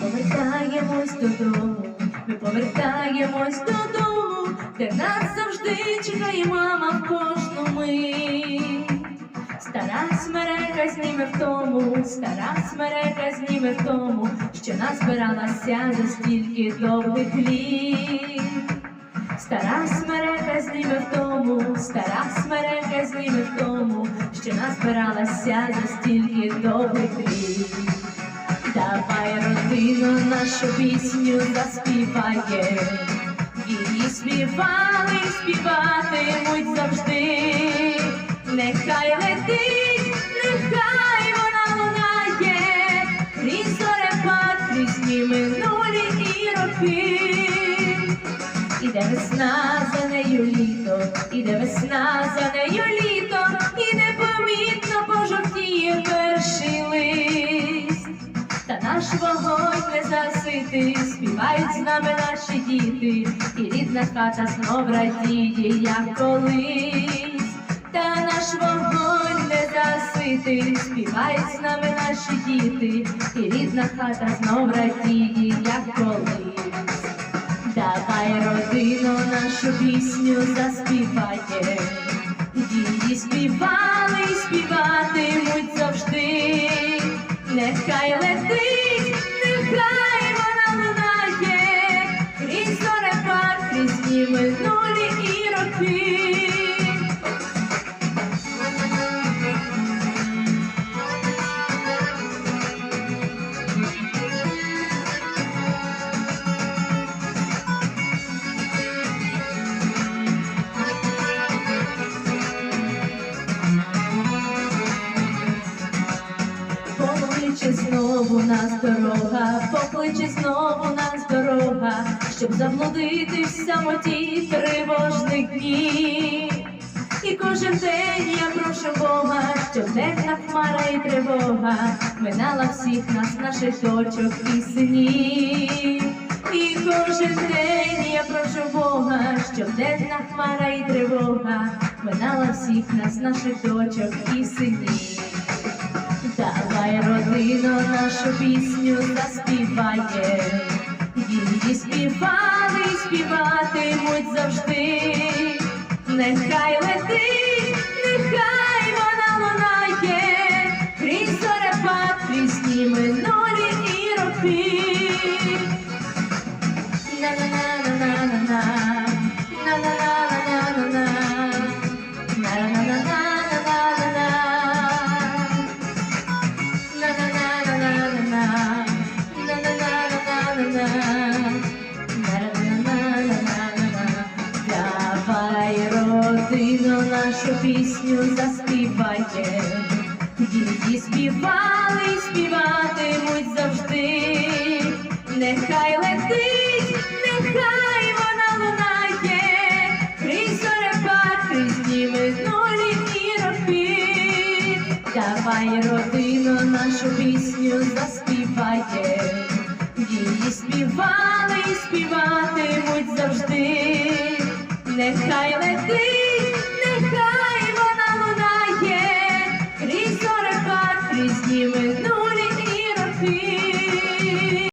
повертаємось додому, ми повертаємось додому, де нас завжди чекає мама в кожну мить. Стара смерека зніме в тому, стара смерека зніме в тому, що назбиралася за стільки довгих літ. Стара смерека зніме в тому, стара смерека зніме в тому, що назбиралася за стільки довгих літ. Давай родину нашу пісню заспіває, її співали, і співатимуть завжди. Нехай летить, нехай вона лунає, крізь зорепад, крізь дні минулі і роки. Іде весна за нею літо, іде весна за нею літо, наш вогонь не заситий, співають з нами наші діти, і рідна хата знов радіє, як колись. Та наш вогонь не заситий, співають з нами наші діти, і рідна хата знов радіє, як колись. Давай родину нашу пісню заспіває, знову нас дорога, покличе знову нас дорога, щоб заблудити в самоті тривожних днів. І кожен день я прошу Бога, щоб денна хмара і тривога минала всіх нас, наших дочок і синів. І кожен день я прошу Бога, щоб денна хмара і тривога минала всіх нас, наших дочок і синів. Давай нашу пісню заспіває, її співали співатимуть завжди. Нехай нашу пісню заспіває, її співали і співатимуть завжди. Нехай летить, нехай вона лунає, крізь зорепад, крізь дні минулі і роки. Давай родину нашу пісню заспіває, її співали і співатимуть завжди. Нехай летить.